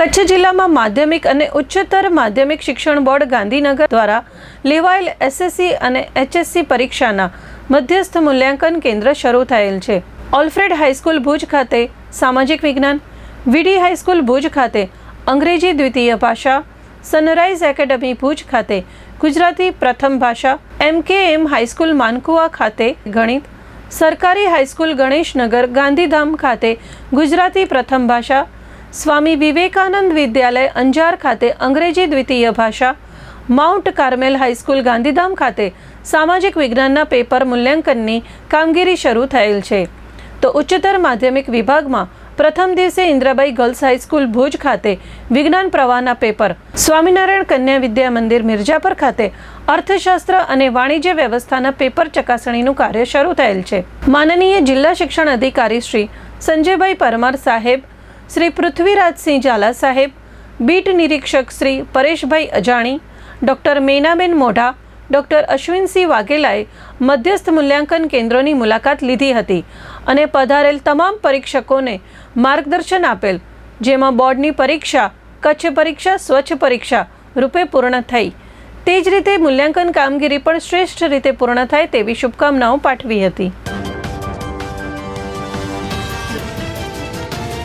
કચ્છ જિલ્લામાં માધ્યમિક અને ઉચ્ચતર માધ્યમિક શિક્ષણ બોર્ડ ગાંધીનગર દ્વારા લેવાયેલ એસએસસી અને એચએસસી પરીક્ષાના મધ્યસ્થ મૂલ્યાંકન કેન્દ્ર શરૂ થયેલ છે. ઓલ્ફ્રેડ હાઈસ્કૂલ ભુજ ખાતે સામાજિક વિજ્ઞાન, વીડી હાઈસ્કૂલ ભુજ ખાતે અંગ્રેજી દ્વિતીય ભાષા, સનરાઈઝ એકેડમી ભુજ ખાતે ગુજરાતી પ્રથમ ભાષા એમ કે એમ હાઈસ્કૂલ માનકુવા ખાતે ગણિત, સરકારી હાઈસ્કૂલ ગણેશનગર ગાંધીધામ ખાતે ગુજરાતી પ્રથમ ભાષા સ્વામી વિવેકાનંદ વિદ્યાલય અંજાર ખાતે અંગ્રેજી દ્વિતીય ભાષા, માઉન્ટ કાર્મેલ હાઈસ્કૂલ ગાંધીધામ ખાતે સામાજિક વિજ્ઞાનના પેપર મૂલ્યાંકનની કામગીરી શરૂ થયેલ છે. તો ઉચ્ચતર માધ્યમિક વિભાગમાં પ્રથમ દિવસે ઇન્દ્રાબાઈ ગર્લ્સ હાઈસ્કૂલ ભુજ ખાતે વિજ્ઞાન પ્રવાહના પેપર, સ્વામિનારાયણ કન્યા વિદ્યા મંદિર મિર્જાપર ખાતે અર્થશાસ્ત્ર અને વાણિજ્ય વ્યવસ્થાના પેપર ચકાસણીનું કાર્ય શરૂ થયેલ છે. માનનીય જિલ્લા શિક્ષણ અધિકારી શ્રી સંજયભાઈ પરમાર સાહેબ શ્રી પૃથ્વીરાજસિંહ ઝાલા સાહેબ, બીટ નિરીક્ષક શ્રી પરેશભાઈ અજાણી, ડૉક્ટર મેનાબેન મોઢા, ડૉક્ટર અશ્વિનસિંહ વાઘેલાએ મધ્યસ્થ મૂલ્યાંકન કેન્દ્રોની મુલાકાત લીધી હતી અને પધારેલ તમામ પરીક્ષકોને માર્ગદર્શન આપેલ, જેમાં બોર્ડની પરીક્ષા, કચ્છ પરીક્ષા, સ્વચ્છ પરીક્ષા રૂપે પૂર્ણ થઈ. તે જ રીતે મૂલ્યાંકન કામગીરી પણ શ્રેષ્ઠ રીતે પૂર્ણ થાય તેવી શુભકામનાઓ પાઠવી હતી.